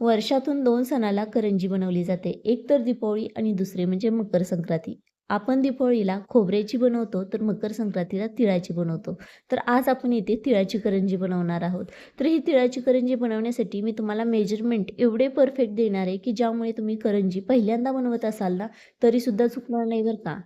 वर्षातून दोन सणाला करंजी बनवली जाते. एक तर दीपावली आणि दुसरे म्हणजे मकर संक्रांती. आपण दीपावलीला खोबऱ्याची बनवतो तर मकर संक्रांतीला तिळाची बनवतो. तर आज आपण इथे तिळाची करंजी बनवणार आहोत. तर ही तिळाची करंजी बनवण्यासाठी मी तुम्हाला मेजरमेंट एवढे परफेक्ट देणार आहे की ज्यामुळे तुम्ही करंजी पहिल्यांदा बनवत असाल ना तरीसुद्धा चुकणार नाही बरं का?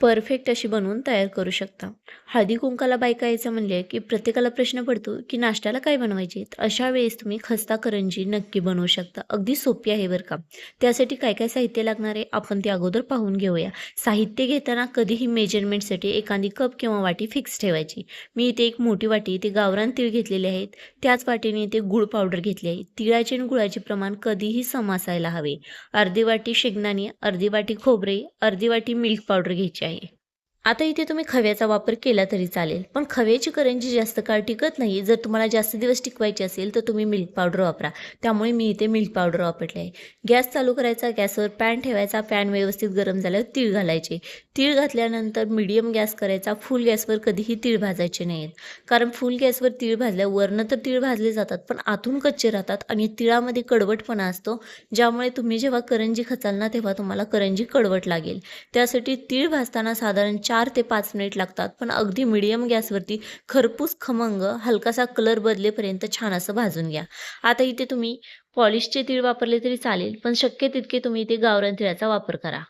परफेक्ट अशी बनवून तयार करू शकता. हळदी कुंकाला बायका यायचं म्हणले की प्रत्येकाला प्रश्न पडतो की नाश्त्याला काय बनवायचे तर अशा वेळेस तुम्ही खस्ता करंजी नक्की बनवू शकता. अगदी सोपी आहे बरं का. त्यासाठी काय काय साहित्य लागणार आहे? आपण ते अगोदर पाहून घेऊया. साहित्य घेताना कधीही मेजरमेंटसाठी एखादी कप किंवा वाटी फिक्स ठेवायची. मी इथे एक मोठी वाटी इथे गावरान तीळ घेतलेले आहेत. त्याच वाटीने इथे गुळ पावडर घेतली आहे. तिळाचे आणि गुळाचे प्रमाण कधीही सम असायला हवे. अर्धी वाटी शेंगदाणे अर्धी वाटी खोबरे अर्धी वाटी मिल्क पावडर घ्यायची आहे. day. आता इथे तुम्ही खव्याचा वापर केला तरी चालेल पण खव्याची करंजी जास्त काळ टिकत नाही. जर तुम्हाला जास्त दिवस टिकवायची असेल तर तुम्ही मिल्क पावडर वापरा. त्यामुळे मी इथे मिल्क पावडर वापरले आहे. गॅस चालू करायचा गॅसवर पॅन ठेवायचा पॅन व्यवस्थित गरम झाल्यावर तीळ घालायचे. तीळ घातल्यानंतर मिडियम गॅस करायचा फुल गॅसवर कधीही तीळ भाजायचे नाहीत. कारण फुल गॅसवर तीळ भाजल्यावर वरनं तर तीळ भाजले जातात पण आतून कच्चे राहतात आणि तिळामध्ये कडवटपणा असतो ज्यामुळे तुम्ही जेव्हा करंजी खचाल ना तेव्हा तुम्हाला करंजी कडवट लागेल. त्यासाठी तीळ भाजताना साधारण चार ते पाच मिनिट लागतात. पण अगदी मिडियम गॅसवरती खरपूस खमंग हलकासा कलर बदलेपर्यंत छान असं भाजून घ्या. आता इथे तुम्ही पॉलिशचे तीळ वापरले तरी चालेल पण शक्य तितके तुम्ही इथे गावरान तिळाचा वापर करा.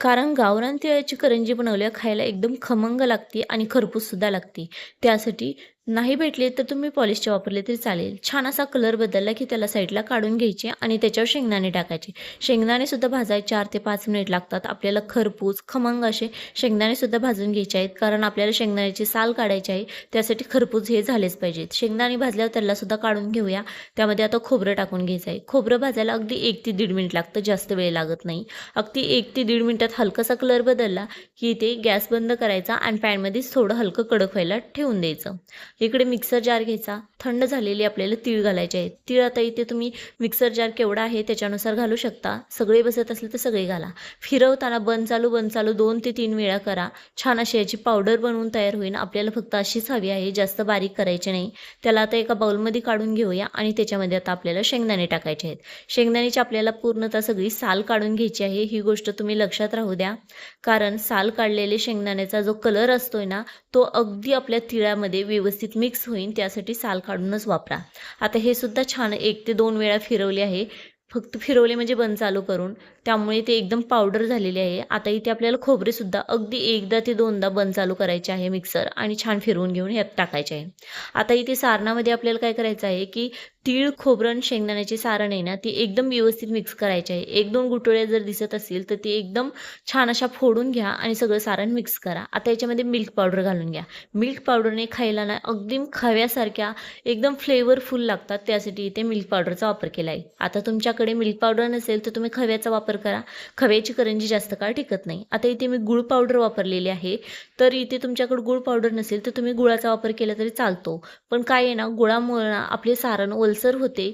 कारण गावरान तिळाची करंजी बनवल्या खायला एकदम खमंग लागते आणि खरपूससुद्धा लागते. त्यासाठी नाही भेटले तर तुम्ही पॉलिशचे वापरले तरी चालेल. छान असा कलर बदलला की त्याला साईडला काढून घ्यायचे आणि त्याच्यावर शेंगदाणे टाकायचे. शेंगदाणेसुद्धा भाजाय चार ते पाच मिनिट लागतात. आपल्याला खरपूस खमंग असे शेंगदाणेसुद्धा भाजून घ्यायचे आहेत. कारण आपल्याला शेंगदाण्याची साल काढायची आहे त्यासाठी खरपूस हे झालेच पाहिजेत. शेंगदाणे भाजल्यावर त्यालासुद्धा काढून घेऊया. त्यामध्ये आता खोबरं टाकून घ्यायचं आहे. खोबरं भाजायला अगदी एक ते दीड मिनिट लागतं. जास्त वेळ लागत नाही. अगदी एक ते दीड मिनिटात हलकासा कलर बदलला की ते गॅस बंद करायचा आणि पॅनमध्येच थोडं हलकं कडक व्हायला ठेवून द्यायचं. इकडे मिक्सर जार घ्यायचा. थंड झालेली आपल्याला तीळ घालायचे आहेत. तीळ आता इथे तुम्ही मिक्सर जार केवढा आहे त्याच्यानुसार घालू शकता. सगळे बसत असले तर सगळे घाला. फिरवताना बंद चालू बंद चालू दोन ते तीन वेळा करा. छान अशी याची पावडर बनवून तयार होईल आपल्याला फक्त अशीच हवी आहे जास्त बारीक करायची नाही. त्याला आता एका बाउलमध्ये काढून घेऊया आणि त्याच्यामध्ये आता आपल्याला शेंगदाणे टाकायचे आहेत. शेंगदाण्याची आपल्याला पूर्णतः सगळी साल काढून घ्यायची आहे. ही गोष्ट तुम्ही लक्षात राहू द्या. कारण साल काढलेले शेंगदाण्याचा जो कलर असतोय ना तो अगदी आपल्या तिळामध्ये व्यवस्थित मिक्स होईल त्यासाठी साल काढूनच वापरा. आता हे सुद्धा छान एक ते दोन वेळा फिरवले आहे. फक्त फिरवले म्हणजे बंद चालू करून त्यामुळे ते एकदम पावडर झालेले आहे. आता इथे आपल्याला खोबरेसुद्धा अगदी एकदा ते दोनदा बंद चालू करायचे आहे मिक्सर आणि छान फिरवून घेऊन ह्यात टाकायचे आहे. आता इथे सारणामध्ये आपल्याला काय करायचं आहे की तीळ खोबरं शेंगदाण्याची शेंगदाण्याचे सारण आहे ना ती एकदम व्यवस्थित मिक्स करायची आहे. एक दोन गुटोळ्या जर दिसत असतील तर ती एकदम छान अशा फोडून घ्या आणि सगळं सारण मिक्स करा. आता याच्यामध्ये मिल्क पावडर घालून घ्या. मिल्क पावडरने खायला ना अगदी खव्यासारख्या एकदम फ्लेवरफुल लागतात. त्यासाठी इथे मिल्क पावडरचा वापर केला आहे आता तुमच्याकडे मिल्क पावडर नसेल तर तुम्ही खव्याचा वापर करा. खव्याची करंजी जास्त काळ टिकत नाही. आता इथे मी गुळ पावडर वापरलेली आहे. तर इथे तुमच्याकडे गुळ पावडर नसेल तर तुम्ही गुळाचा वापर केला तरी चालतो. पण काय आहे ना गुळामुळे ना आपले सारण ओलसर होते.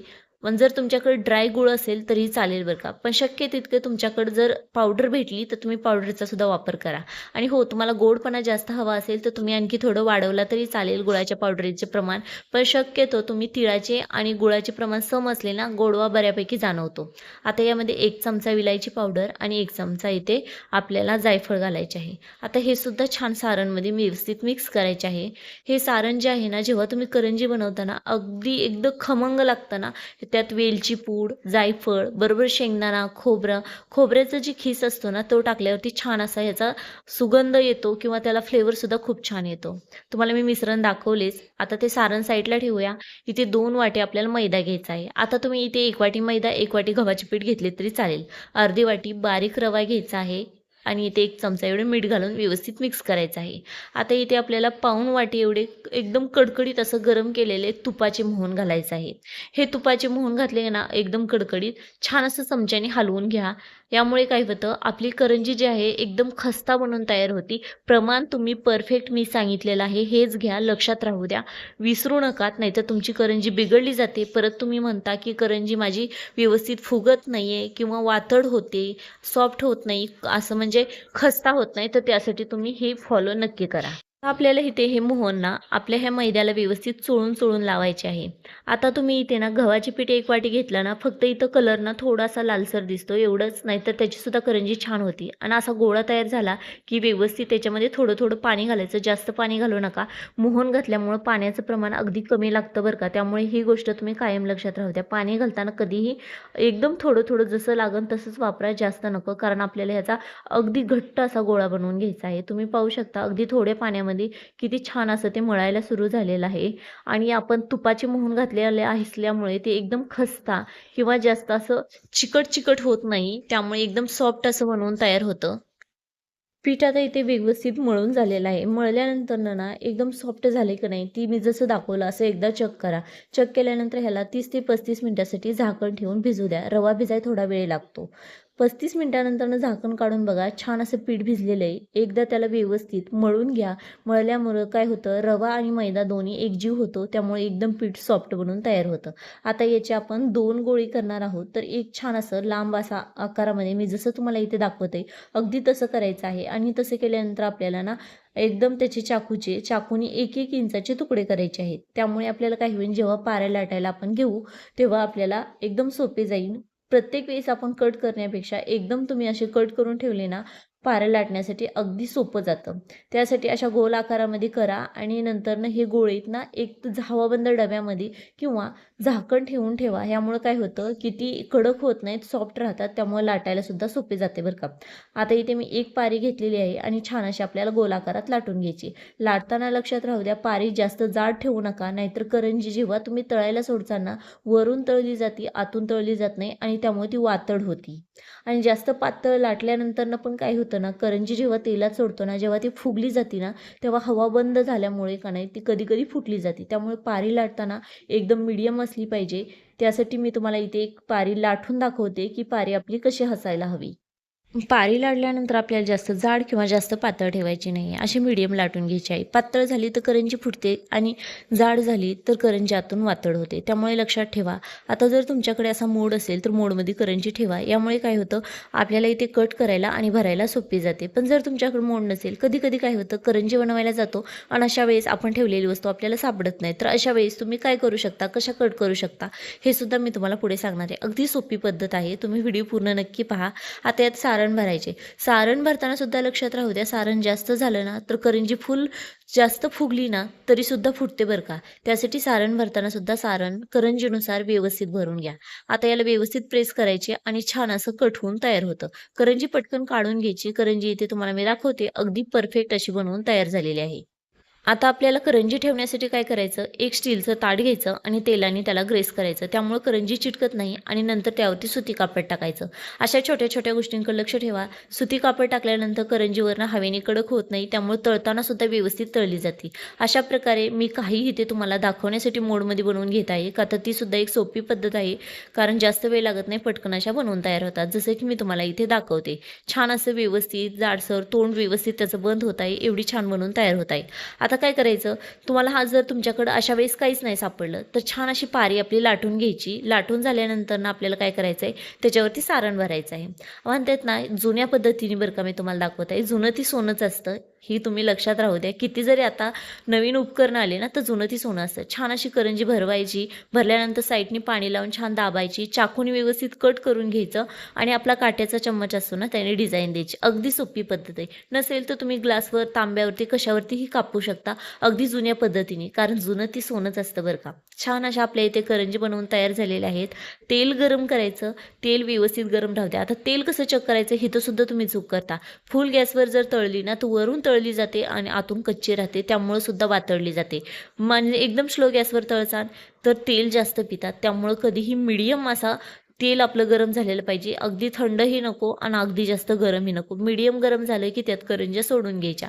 पण जर तुमच्याकडे ड्राय गुळ असेल तरी चालेल बरं का. पण शक्य तितकं तुमच्याकडे जर पावडर भेटली तर तुम्ही पावडरचा सुद्धा वापर करा. आणि हो तुम्हाला गोडपणा जास्त हवा असेल तर तुम्ही आणखी थोडं वाढवला तरी चालेल गुळाच्या पावडरीचे प्रमाण. पण शक्यतो तुम्ही तिळाचे आणि गुळाचे प्रमाण सम असले ना गोडवा बऱ्यापैकी जाणवतो. आता यामध्ये एक चमचा विलायची पावडर आणि एक चमचा इथे आपल्याला जायफळ घालायचे आहे. आता हे सुद्धा छान सारणमध्ये व्यवस्थित मिक्स करायचे आहे. हे सारण जे आहे ना जेव्हा तुम्ही करंजी बनवताना अगदी एकदम खमंग लागतं ना त्यात वेलची पूड जायफळ बरोबर शेंगदाणा खोबरं खोबऱ्याचा जी खीस असतो ना तो टाकल्यावरती छान असा ह्याचा सुगंध येतो किंवा त्याला फ्लेवरसुद्धा खूप छान येतो. तुम्हाला मी मिश्रण दाखवलेच. आता ते सारण साईडला ठेवूया. इथे दोन वाटी आपल्याला मैदा घ्यायचा आहे. आता तुम्ही इथे एक वाटी मैदा एक वाटी गव्हाची पीठ घेतले तरी चालेल. अर्धी वाटी बारीक रवा घ्यायचा आहे. आणि इथे एक चमचा एवढे मीठ घालून व्यवस्थित मिक्स करायचं आहे. आता इथे आपल्याला पाऊण वाटी एवढे एकदम कडकडीत असं गरम केलेले तुपाचे मोहन घालायचं आहे. हे तुपाचे मोहन घातले ना एकदम कडकडीत छान असं चमच्याने हलवून घ्या. यामुळे काय होतं आपली करंजी जी आहे एकदम खस्ता बनून तयार होती. प्रमाण तुम्ही परफेक्ट मी सांगितलेलं आहे हेच घ्या लक्षात राहू द्या. विसरू नकात नाहीतर तुमची करंजी बिघडली जाते. परत तुम्ही म्हणता की करंजी माझी व्यवस्थित फुगत नाही आहे किंवा वातड होते सॉफ्ट होत नाही असं म्हणजे खस्ता होत नाही तर त्यासाठी तुम्ही हे फॉलो नक्की करा. आपल्याला इथे हे मोहनना आपल्या ह्या मैद्याला व्यवस्थित चोळून चोळून लावायचे आहे. आता तुम्ही इथे ना गव्हाचे पीठ एक वाटी घेतला ना फक्त इथं कलर ना थोडासा लालसर दिसतो एवढंच नाही तर त्याचीसुद्धा करंजी छान होती. आणि असा गोळा तयार झाला की व्यवस्थित त्याच्यामध्ये थोडं थोडं पाणी घालायचं जास्त पाणी घालू नका. मोहन घातल्यामुळं पाण्याचं प्रमाण अगदी कमी लागतं बरं का. त्यामुळे ही गोष्ट तुम्ही कायम लक्षात राहू द्या. पाणी घालताना कधीही एकदम थोडं थोडं जसं लागन तसंच वापरा जास्त नको. कारण आपल्याला ह्याचा अगदी घट्ट असा गोळा बनवून घ्यायचा आहे. तुम्ही पाहू शकता अगदी थोड्या पाण्यामध्ये किती छान असं ते मळायला सुरू झालेलं आहे. आणि आपण तुपाचे मोहून घातलेले असल्यामुळे ते एकदम खस्ता किंवा जास्त असं चिकट चिकट होत नाही. त्यामुळे एकदम सॉफ्ट असं बनवून तयार होतं. पीठ आता इथे व्यवस्थित मळून झालेलं आहे. मळल्यानंतर ना एकदम सॉफ्ट झाले की नाही ती मी जसं दाखवलं असं एकदा चक करा. चक केल्यानंतर ह्याला तीस ते पस्तीस मिनिटासाठी झाकण ठेवून भिजू द्या. रवा भिजाय थोडा वेळ लागतो. पस्तीस मिनटानंतरनं झाकण काढून बघा. छान असं पीठ भिजलेलं आहे. एकदा त्याला व्यवस्थित मळून घ्या. मळल्यामुळं काय होतं? रवा आणि मैदा दोन्ही एकजीव होतो. त्यामुळे एकदम पीठ सॉफ्ट बनून तयार होतं. आता याचे आपण दोन गोळी करणार आहोत. तर एक छान असं लांब असा आकारामध्ये मी जसं तुम्हाला इथे दाखवते अगदी तसं करायचं आहे. आणि तसं केल्यानंतर आपल्याला ना एकदम त्याचे चाकूचे चाकूने एक एक इंचाचे तुकडे करायचे आहेत. त्यामुळे आपल्याला काही होईल? जेव्हा पाऱ्या लाटायला आपण घेऊ तेव्हा आपल्याला एकदम सोपे जाईल. प्रत्येक वेळेस आपण कट करण्यापेक्षा एकदम तुम्ही असे कट करून ठेवले ना पारं लाटण्यासाठी अगदी सोपं जातं. त्यासाठी अशा गोल आकारामध्ये करा आणि नंतरनं हे गोळीत ना एक झावाबंद डब्यामध्ये किंवा झाकण ठेवून ठेवा. ह्यामुळं काय होतं की ती कडक होत नाहीत सॉफ्ट राहतात त्यामुळे लाटायला सुद्धा सोपे जाते बरं का. आता इथे मी एक पारी घेतलेली आहे आणि छान अशी आपल्याला गोलाकारात लाटून घ्यायची. लाटताना लक्षात राहू द्या पारी जास्त जाड ठेवू नका नाहीतर करंजी जेव्हा तुम्ही तळायला सोडताना वरून तळली जाते आतून तळली जात नाही आणि त्यामुळे ती वातड होती. आणि जास्त पातळ लाटल्यानंतरनं पण काय होतं ना करंजी जेव्हा तेलात सोडतो ना जेव्हा ती फुगली जाते ना तेव्हा हवा बंद झाल्यामुळे का नाही ती कधी कधी फुटली जाते. त्यामुळे पारी लाटताना एकदम मिडियम असली पाहिजे. त्यासाठी मी तुम्हाला इथे एक पारी लाटून दाखवते की पारी आपली कशी हसायला हवी. पारी लाडल्यानंतर आपल्याला जास्त जाड किंवा जास्त पातळ ठेवायची नाही अशी मिडियम लाटून घ्यायची आहे पातळ झाली तर करंजी फुटते आणि जाड झाली तर करंजी आतून वातड होते. त्यामुळे लक्षात ठेवा. आता जर तुमच्याकडे असा मोड असेल तर मोडमध्ये करंजी ठेवा. यामुळे काय होतं? आपल्याला इथे कट करायला आणि भरायला सोपी जाते. पण जर तुमच्याकडे मोड नसेल कधी कधी काय होतं? करंजी बनवायला जातो आणि अशा वेळेस आपण ठेवलेली वस्तू आपल्याला सापडत नाही. तर अशा वेळेस तुम्ही काय करू शकता? कशा कट करू शकता? हे सुद्धा मी तुम्हाला पुढे सांगणार आहे. अगदी सोपी पद्धत आहे. तुम्ही व्हिडिओ पूर्ण नक्की पहा. आता यात सारण भरायचे. सारण भरताना सुद्धा लक्षात राहू द्या सारण जास्त झालं ना तर करंजी फुल जास्त फुगली ना तरी सुद्धा फुटते बरं का. त्यासाठी सारण भरताना सुद्धा सारण करंजीनुसार व्यवस्थित भरून घ्या. आता याला व्यवस्थित प्रेस करायचे आणि छान असं कट होऊन तयार होतं. करंजी पटकन काढून घ्यायची. करंजी इथे तुम्हाला मी दाखवते अगदी परफेक्ट अशी बनवून तयार झालेली आहे. आता आपल्याला करंजी ठेवण्यासाठी काय करायचं? एक स्टीलचं ताट घ्यायचं आणि तेलाने त्याला ग्रेस करायचं. त्यामुळं करंजी चिटकत नाही आणि नंतर त्यावरती सुती कापड टाकायचं. अशा छोट्या छोट्या गोष्टींकडे लक्ष ठेवा. सुती कापड टाकल्यानंतर करंजीवरनं हवेने कडक होत नाही. त्यामुळे तळताना सुद्धा व्यवस्थित तळली जाते. अशा प्रकारे मी काही इथे तुम्हाला दाखवण्यासाठी मोडमध्ये बनवून घेत आहे. का तर ती सुद्धा एक सोपी पद्धत आहे. कारण जास्त वेळ लागत नाही पटकन अशा बनवून तयार होतात. जसं की मी तुम्हाला इथे दाखवते. छान असं व्यवस्थित जाडसर तोंड व्यवस्थित त्याचं बंद होत आहे. एवढी छान बनवून तयार होत आहे. आता आता काय करायचं? तुम्हाला हा जर तुमच्याकडं अशा वेळेस काहीच नाही सापडलं तर छान अशी पारी आपली लाटून घ्यायची. लाटून झाल्यानंतर ना आपल्याला काय करायचं आहे त्याच्यावरती सारण भरायचं आहे म्हणतात ना जुन्या पद्धतीने बरं का मी तुम्हाला दाखवत आहे जुनं ती सोनंच असतं. ही तुम्ही लक्षात राहू द्या. किती जरी आता नवीन उपकरणं आले ना तर जुनं ती सोनं असतं. छान अशी करंजी भरवायची भरल्यानंतर साईडनी पाणी लावून छान दाबायची चाकून व्यवस्थित कट करून घ्यायचं आणि आपला काट्याचा चम्मच असतो ना त्याने डिझाईन द्यायची. अगदी सोपी पद्धत आहे. नसेल तर तुम्ही ग्लासवर तांब्यावरती कशावरतीही कापू शकता. अगदी जुन्या पद्धतीने कारण जुनं ती सोनंच असतं बरं का. छान अशा आपल्या इथे करंजी बनवून तयार झालेल्या आहेत. तेल गरम करायचं तेल व्यवस्थित गरम राहू द्या. आता तेल कसं चक करायचं हे तर सुद्धा तुम्ही चूक करता. फुल गॅसवर जर तळली ना तर वरून तळ तळली जाते आणि आतून कच्ची राहते त्यामुळं सुद्धा वातळली जाते. म्हणजे एकदम स्लो गॅसवर तळसान तर तेल जास्त पितात. त्यामुळं कधीही मिडियम असा तेल आपलं गरम झालेलं पाहिजे. अगदी थंडही नको आणि अगदी जास्त गरमही नको. मिडियम गरम झालं की त्यात करंज्या सोडून घ्यायच्या.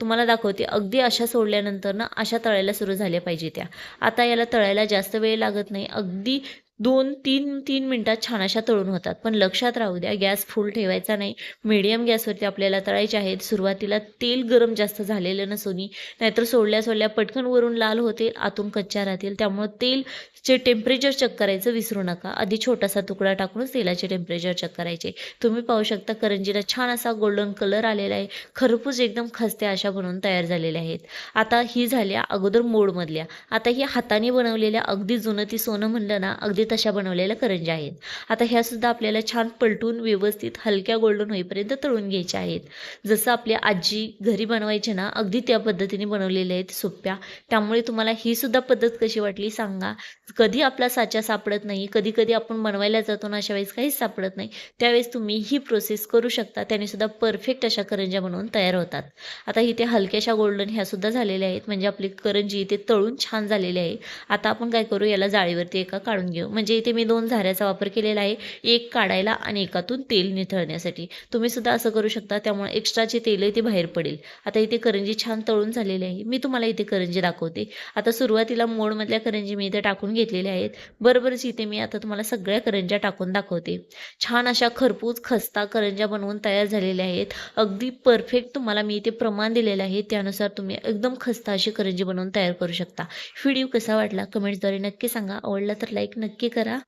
तुम्हाला दाखवते अगदी अशा सोडल्यानंतर ना अशा तळायला सुरू झाल्या पाहिजे त्या. आता याला तळायला जास्त वेळ लागत नाही. अगदी दोन तीन तीन मिनटात छान अशा तळून होतात. पण लक्षात राहू द्या गॅस फुल ठेवायचा नाही. मिडियम गॅसवरती आपल्याला तळायचे आहेत. सुरुवातीला तेल गरम जास्त झालेलं नसोनी नाहीतर सोडल्या सोडल्या पटकन वरून लाल होतील आतून कच्च्या राहतील. त्यामुळं तेलचे टेम्परेचर चेक करायचं विसरू नका. आधी छोटासा तुकडा टाकूनच तेलाचे टेम्परेचर चेक करायचे. तुम्ही पाहू शकता करंजीला छान असा गोल्डन कलर आलेला आहे. खरपूस एकदम खस्त्या अशा बनवून तयार झालेल्या आहेत. आता ही झाल्या अगोदर मोडमधल्या. आता ही हाताने बनवलेल्या अगदी जुनं ती सोनं म्हणलं ना अगदी तशा बनवलेल्या करंज्या आहेत. आता ह्या सुद्धा आपल्याला छान पलटून व्यवस्थित हलक्या गोल्डन होईपर्यंत तळून घ्यायच्या आहेत. जसं आपल्या आजी घरी बनवायचे ना अगदी त्या पद्धतीने बनवलेल्या आहेत सोप्या. त्यामुळे तुम्हाला ही सुद्धा पद्धत कशी वाटली सांगा. कधी आपला साचा सापडत नाही कधी कधी आपण बनवायला जातो ना अशा वेळेस काहीच सापडत नाही. त्यावेळेस तुम्ही ही प्रोसेस करू शकता. त्याने सुद्धा परफेक्ट अशा करंज्या बनवून तयार होतात. आता इथे हलक्याशा गोल्डन ह्या सुद्धा झालेल्या आहेत. म्हणजे आपली करंजी इथे तळून छान झालेली आहे. आता आपण काय करू याला जाळीवरती एका काढून घेऊ. म्हणजे इथे मी दोन झाऱ्याचा वापर केलेला आहे. एक काढायला आणि एकातून तेल निथळण्यासाठी. तुम्ही सुद्धा असं करू शकता. त्यामुळे एक्स्ट्राचे तेल ते बाहेर पडेल. आता इथे करंजी छान तळून झालेली आहे. मी तुम्हाला इथे करंजी दाखवते. आता सुरुवातीला मोडमधल्या करंजी मी इथे टाकून घेतलेल्या आहेत. बरोबरच इथे मी आता तुम्हाला सगळ्या करंज्या टाकून दाखवते. छान अशा खरपूस खस्ता करंज्या बनवून तयार झालेल्या आहेत. अगदी परफेक्ट तुम्हाला मी इथे प्रमाण दिलेलं आहे. त्यानुसार तुम्ही एकदम खस्ता अशी करंजी बनवून तयार करू शकता. व्हिडिओ कसा वाटला? कमेंट्सद्वारे नक्की सांगा. आवडला तर लाईक नक्की नक्की करा.